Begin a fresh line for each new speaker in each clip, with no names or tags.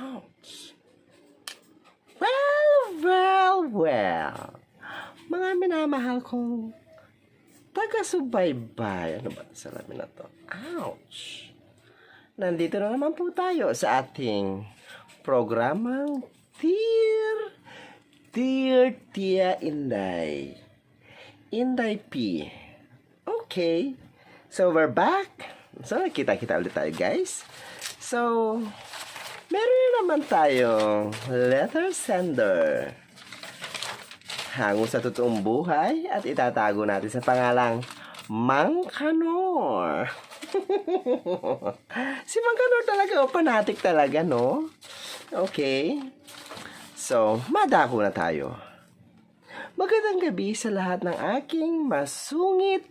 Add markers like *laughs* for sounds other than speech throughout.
Ouch. Well, well, well. Mga minamahal kong taga-subaybay. Ano ba salamin na to? Ouch. Nandito na naman po tayo sa ating programang Dear, Dear Tia Inday. Inday P. Okay. So, we're back. So, kita-kita ulit tayo, guys. So, meron na naman tayong letter sender. Hango sa totoong buhay at itatago natin sa pangalang Mang Kanor. *laughs* si Mang Kanor talaga, o panatik talaga, no? Okay. So, madako na tayo. Magandang gabi sa lahat ng aking masungit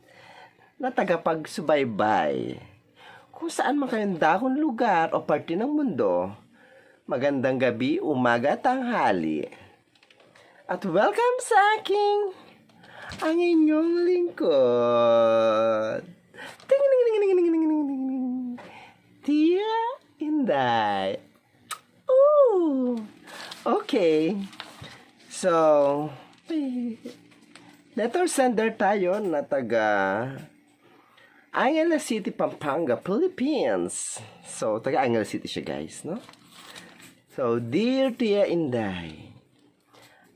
na tagapagsubaybay. Kung saan man kayong dakong lugar o parte ng mundo, magandang gabi, umaga, tanghali. At welcome sa aking ang inyong lingkod. Ting ting ting ting ting ting. Tia Inday. Ooh. Okay. So, letter sender tayo na taga Angela City, Pampanga, Philippines. So, taga Angela City siya, guys, no? So, Dear Tia Inday,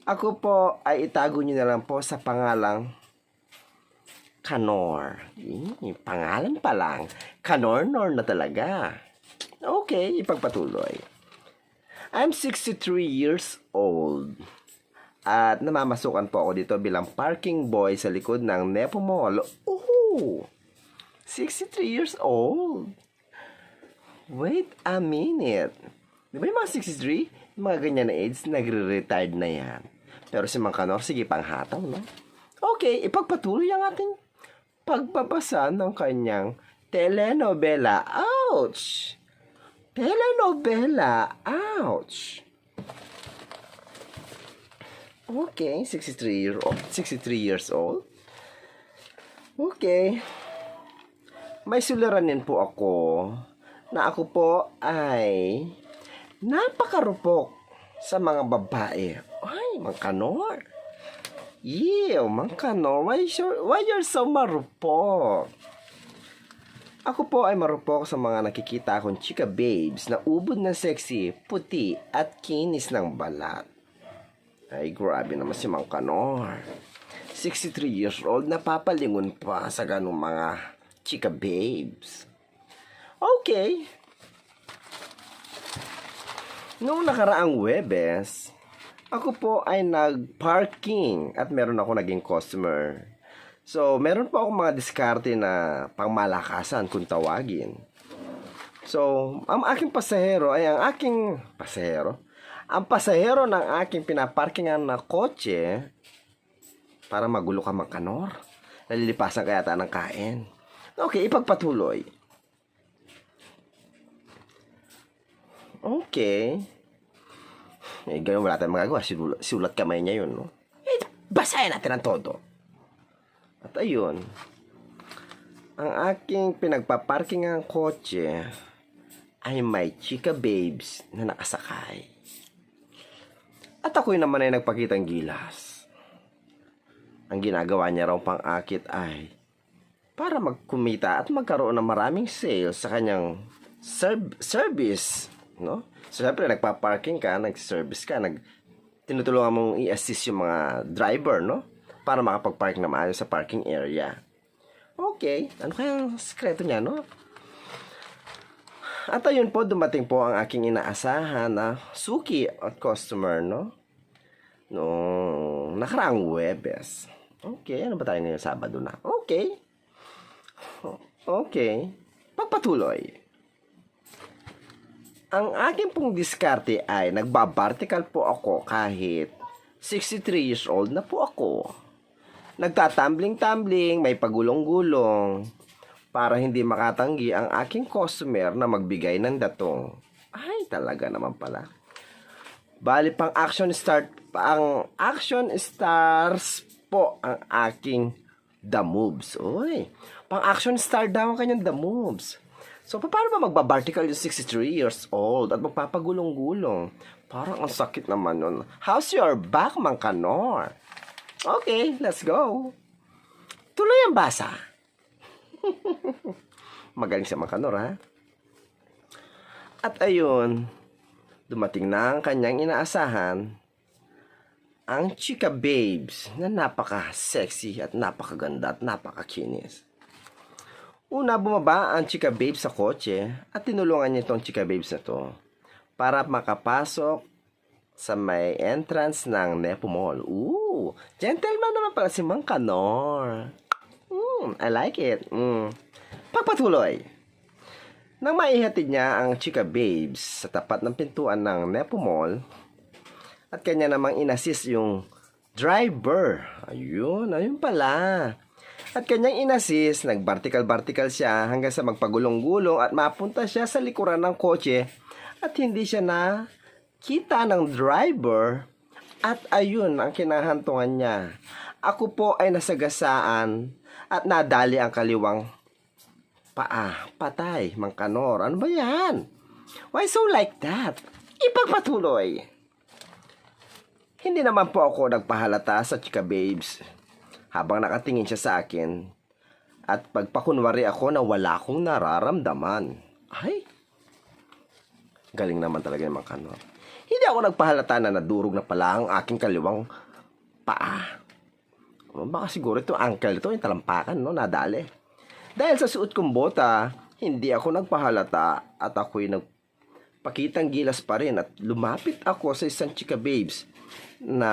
ako po ay itago niyo na lang po sa pangalang Kanor. Eh, pangalan pa lang. Kanor-nor na talaga. Okay, ipagpatuloy. I'm 63 years old. At namamasukan po ako dito bilang parking boy sa likod ng Nepo Mall. Ooh! 63 years old. Wait a minute. Di ba yung mga 63, yung mga ganyan na age, nagre-retired na yan. Pero si Mang Kanor, sige, panghataw, no? Okay, ipagpatuloy ang ating pagbabasa ng kanyang telenovela. Ouch! Telenovela. Ouch! Okay, 63 year old, 63 years old. Okay. May suliranin po ako na ako po ay napakarupok sa mga babae. Ay, Mang Kanor. Ew, Mang Kanor, why, so, why you're so marupok? Ako po ay marupok sa mga nakikita akong chika babes na ubod na sexy, puti at kinis ng balat. Ay, grabe naman si Mang Kanor. 63 years old, napapalingon pa sa ganong mga chika babes. Okay. Noong nakaraang Webes, ako po ay nag-parking at meron ako naging customer. So, meron po akong mga diskarte na pangmalakasan kung tawagin. So, ang aking pasahero ay ang aking pasahero. Ang pasahero ng aking pinaparkingan na kotse para magulo ka magkanor. Nalilipasan kaya ata ng kain. Okay, ipagpatuloy. Okay. Eh, ganun wala tayong magagawa. Sinulat, sinulat kamay niya yun, no? Eh, basahin natin ang todo. At ayun, ang aking pinagpaparking ang kotse ay may chika babes na nakasakay. At ako'y naman ay nagpakitang gilas. Ang ginagawa niya raw pang akit ay para magkumita at magkaroon ng maraming sales sa kanyang serv- service, no? So, syempre, nagpa-parking ka, nag-service ka, nag tinutulungan mong i-assist yung mga driver, no? Para makapag-park na maayos sa parking area. Okay, ano kaya ang sekreto niya, no? At ayun po, dumating po ang aking inaasahan na suki at customer, no? Nung nakaraang Webes. Okay, ano ba tayo ngayon? Sabado na. Okay. Okay. Pagpatuloy. Ang aking pong diskarte ay nagbabartikal po ako kahit 63 years old na po ako. Nagtatambling-tambling, may pagulong-gulong para hindi makatanggi ang aking customer na magbigay ng datong. Ay, talaga naman pala. Bali pang action start, ang action stars po ang aking The Moves. Oy, pang action star daw ang kanyang The Moves. So, pa- paano ba magbabartical yung 63 years old at magpapagulong-gulong? Parang ang sakit naman nun. How's your back, Mang Kanor? Okay, let's go. Tuloy ang basa. *laughs* Magaling si Mang Kanor, ha? At ayun, dumating na ang kanyang inaasahan, ang chika babes na napaka-sexy at napakaganda at napakakinis. Una, bumaba ang chika babes sa kotse at tinulungan niya itong chika babes na to para makapasok sa may entrance ng Nepo Mall. Ooh, gentleman naman pala si Mang Kanor. Mm, I like it. Mm. Pagpatuloy. Nang maihatid niya ang chika babes sa tapat ng pintuan ng Nepo Mall, at kanya namang inassist yung driver. Ayun, ayun pala. At kanyang inassist, nag-vertical-vertical siya hanggang sa magpagulong-gulong at mapunta siya sa likuran ng kotse at hindi siya na kita ng driver at ayun ang kinahantungan niya. Ako po ay nasagasaan at nadali ang kaliwang paa. Patay, Mangkanor. Ano ba yan? Why so like that? Ipagpatuloy. Hindi naman po ako nagpahalata sa chika babes habang nakatingin siya sa akin at pagpakunwari ako na wala akong nararamdaman. Ay, galing naman talaga yung kanor. Hindi ako nagpahalata na nadurog na pala ang aking kaliwang paa. O, Baka siguro ito uncle ito, yung talampakan, no, nadali. Dahil sa suot kong bota, hindi ako nagpahalata at ako'y nagpakitang gilas pa rin at lumapit ako sa isang chika babes na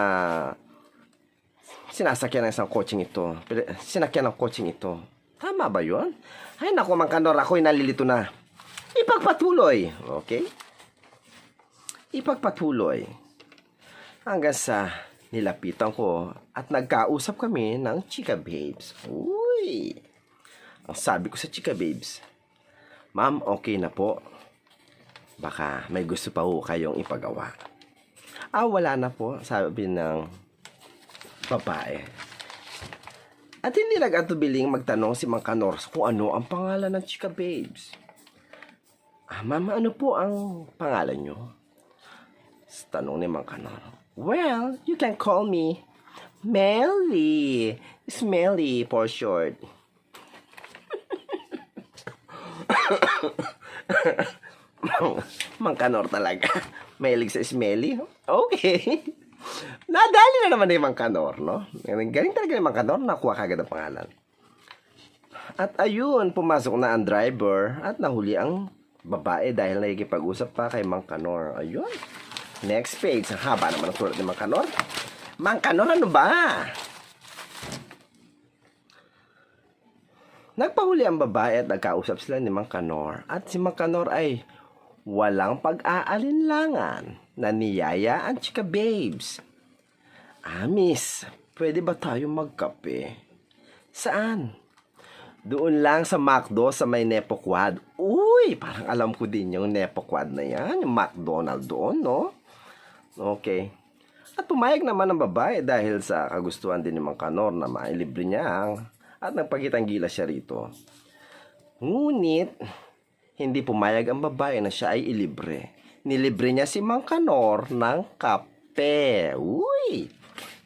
sinasakyan ng isang coaching ito. Sinakyan ng coaching ito. Tama ba yon? Ay, naku, Mang Kanor, ako'y nalilito na. Ipagpatuloy, okay? Ipagpatuloy. Hanggang sa nilapitan ko at nagkausap kami ng chika babes. Uy! Ang sabi ko sa chika babes, Ma'am, okay na po. Baka may gusto pa ho kayong ipagawa. Ah, wala na po, sabi ng babae. At hindi nag-atubiling magtanong si Mang Kanor kung ano ang pangalan ng chika babes. Ah, mama, ano po ang pangalan nyo? Tanong ni Mang Kanor. Well, you can call me Melly. Smelly for short. *coughs* Mang Kanor talaga. Mahilig sa smelly. Okay. Nadali na naman ni Mang Kanor, no? Galing talaga ni Mang Kanor, nakuha kagad ang pangalan. At ayun, pumasok na ang driver at nahuli ang babae dahil nakikipag-usap pa kay Mang Kanor. Ayun. Next page. Ang haba naman ang sulat ni Mang Kanor. Mang Kanor, ano ba? Nagpahuli ang babae at nagkausap sila ni Mang Kanor. At si Mang Kanor ay walang pag-aalinlangan na niyaya ang chika babes. Miss, pwede ba tayo magkape? Saan? Doon lang sa McDo sa may Nepo Quad. Uy, parang alam ko din yung Nepo Quad na yan. Yung McDonald doon, no? Okay. At pumayag naman ang babae dahil sa kagustuhan din ni Mang Kanor na mailibre niya ang at nagpagitang gila siya rito. Ngunit, hindi pumayag ang babae na siya ay ilibre. Nilibre niya si Mang Kanor ng kape. Uy!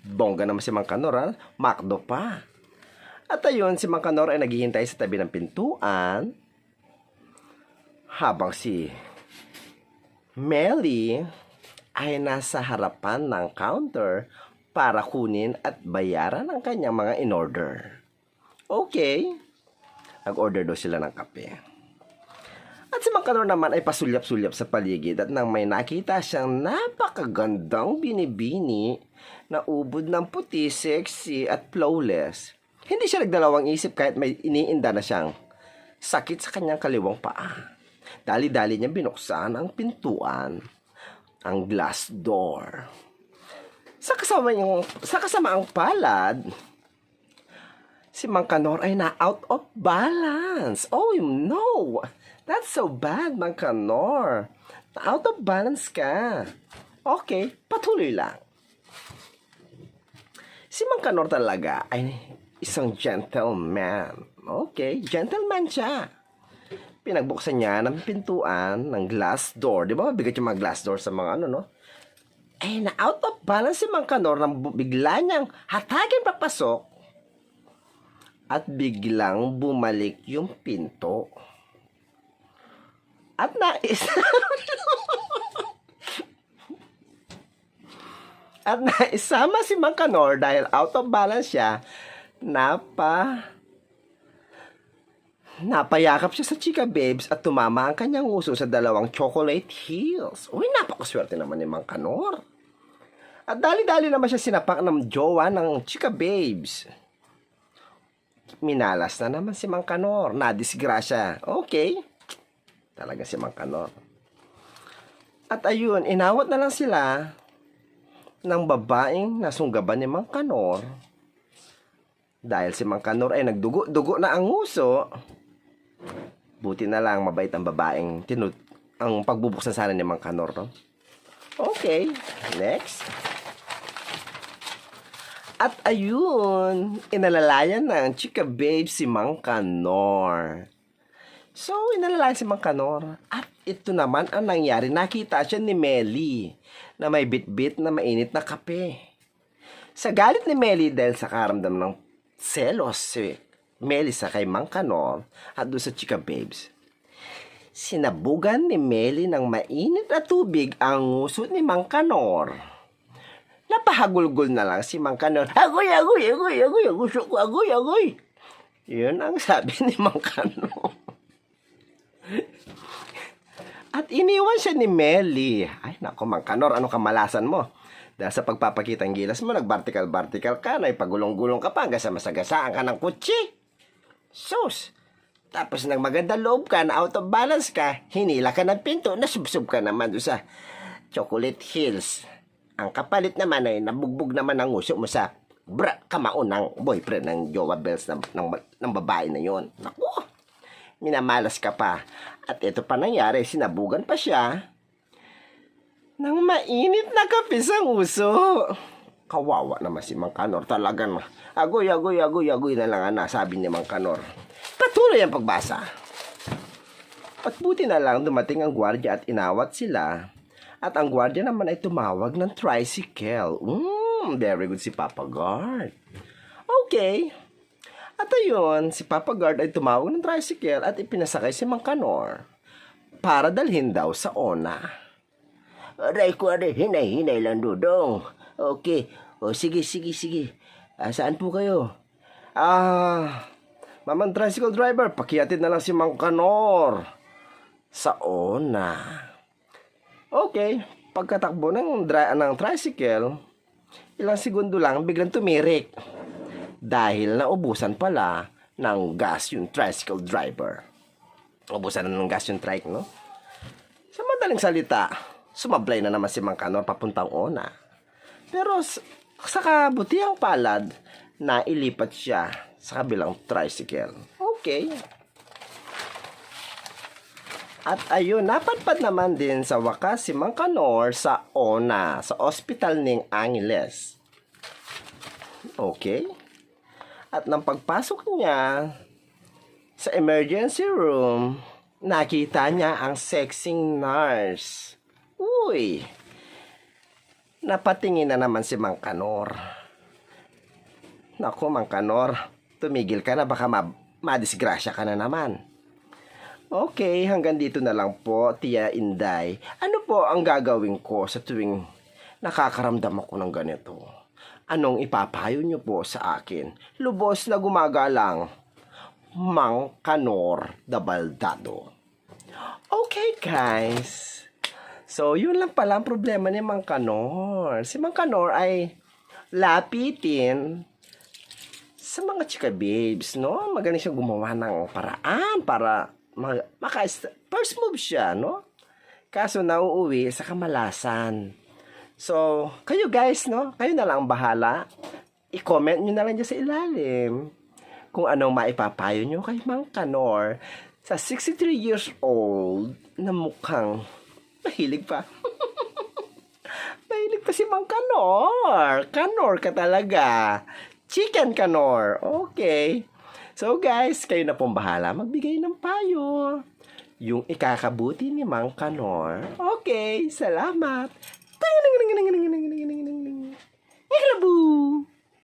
Bongga naman si Mang Kanor, ha? Makdo pa. At ayun, si Mang Kanor ay naghihintay sa tabi ng pintuan habang si Melly ay nasa harapan ng counter para kunin at bayaran ang kanyang mga in-order. Okay. Nag-order daw sila ng kape. At si Mang Kanor naman ay pasulyap-sulyap sa paligid at nang may nakita siyang napakagandang binibini na ubod ng puti, sexy at flawless. Hindi siya nagdalawang isip kahit may iniinda na siyang sakit sa kanyang kaliwang paa. Dali-dali niya binuksan ang pintuan, ang glass door. Sa kasama yung, sa kasamaang palad, si Mang ay na out of balance. Oh no! That's so bad, Mang out of balance ka. Okay, patuloy lang. Si Mang Kanor talaga ay isang gentleman. Okay, gentleman siya. Pinagbuksan niya ng pintuan ng glass door. Di ba mabigat yung mga glass door sa mga ano, no? Eh, na out of balance si Mang Kanor nang bigla niyang hatagin papasok at biglang bumalik yung pinto. At nais... *laughs* At naisama si Mang Kanor dahil out of balance siya, napa... Napayakap siya sa Chika Babes at tumama ang kanyang uso sa dalawang chocolate heels. Uy, napakaswerte naman ni Mang Kanor. At dali-dali naman siya sinapak ng jowa ng Chika Babes. Minalas na naman si Mang Kanor. Nadisgrasya. Okay. Talaga si Mang Kanor. At ayun, inawat na lang sila ng babaeng nasunggaban ni Mang Kanor. Dahil si Mang Kanor ay nagdugo-dugo na ang nguso. Buti na lang mabait ang babaeng tinut ang pagbubuksan sana ni Mang Kanor, no? Okay, next. At ayun, inalalayan ng chika babe si Mang Kanor. So, inalalayan si Mang Kanor. At ito naman ang nangyari. Nakita siya ni Melly na may bit-bit na mainit na kape. Sa galit ni Melly dahil sa karamdam ng selos si Melly sa kay Mang Kanor at doon sa Chika Babes. Sinabugan ni Melly ng mainit na tubig ang nguso ni Mang Kanor. Napahagulgol na lang si Mang Kanor. Agoy, agoy, agoy, agoy, gusto ko, agoy, agoy. Yun ang sabi ni Mang Kanor. At iniwan siya ni Melly. Ay, nako, Mang Kanor, ano kamalasan mo? Dahil sa pagpapakitang gilas mo, nag-vertical-vertical ka, na ipagulong-gulong ka pa hanggang sa masagasaan ka ng kutsi. Sus! Tapos nang maganda loob ka, na out of balance ka, hinila ka ng pinto, nasubsob ka naman doon sa Chocolate Hills. Ang kapalit naman ay nabugbog naman ang uso mo sa bra, kamao ng boyfriend ng Jowa Bells ng, ng, ng babae na yon. Naku! Minamalas ka pa. At ito pa nangyari, sinabugan pa siya ng mainit na kape sa uso. Kawawa naman si Mang Kanor. Talagang agoy, agoy, agoy, agoy na lang ang nasabi ni Mang Kanor. Patuloy ang pagbasa. At buti na lang dumating ang gwardya at inawat sila. At ang gwardya naman ay tumawag ng tricycle. Mm, very good si Papa Guard. Okay. At ayun, si Papa Guard ay tumawag ng tricycle at ipinasakay si Mang Kanor para dalhin daw sa ONA. Aray ko, aray, hinay-hinay lang, Dudong. Okay. O, sige, sige, sige. Ah, saan po kayo? Ah, mamang tricycle driver, pakiatid na lang si Mang Kanor. Sa ONA. Okay. Pagkatakbo ng, dri- ng tricycle, ilang segundo lang, biglang tumirik. Dahil naubusan pala ng gas yung tricycle driver. Ubusan na ng gas yung trike, no? Sa madaling salita, sumablay na naman si Mang Kanor papuntang Ona. Pero sa kabutihang palad, nailipat siya sa kabilang tricycle. Okay. At ayun, napadpad naman din sa wakas si Mang Kanor sa ONA, sa Hospital ng Angeles. Okay. At nang pagpasok niya sa emergency room, nakita niya ang sexing nurse. Uy! Napatingin na naman si Mang Kanor. Naku, Mang Kanor, tumigil ka na baka ma- madisgrasya ka na naman. Okay, hanggang dito na lang po, Tia Inday. Ano po ang gagawin ko sa tuwing nakakaramdam ako ng ganito? Anong ipapayo niyo po sa akin? Lubos na gumagalang. Mang Kanor da Baldado. Okay, guys. So, yun lang pala ang problema ni Mang Kanor. Si Mang Kanor ay lapitin sa mga chika babes, no? Magaling siya gumawa ng paraan para maka first move siya, no? Kaso nauuwi sa kamalasan. So, kayo guys, no? Kayo na lang ang bahala. I-comment nyo na lang dyan sa ilalim kung anong maipapayo nyo kay Mang Kanor sa 63 years old na mukhang mahilig pa. *laughs* mahilig pa si Mang Kanor. Kanor ka talaga. Chicken Kanor. Okay. So guys, kayo na pong bahala magbigay ng payo. yung ikakabuti ni Mang Kanor. Okay, salamat. Ngelebu.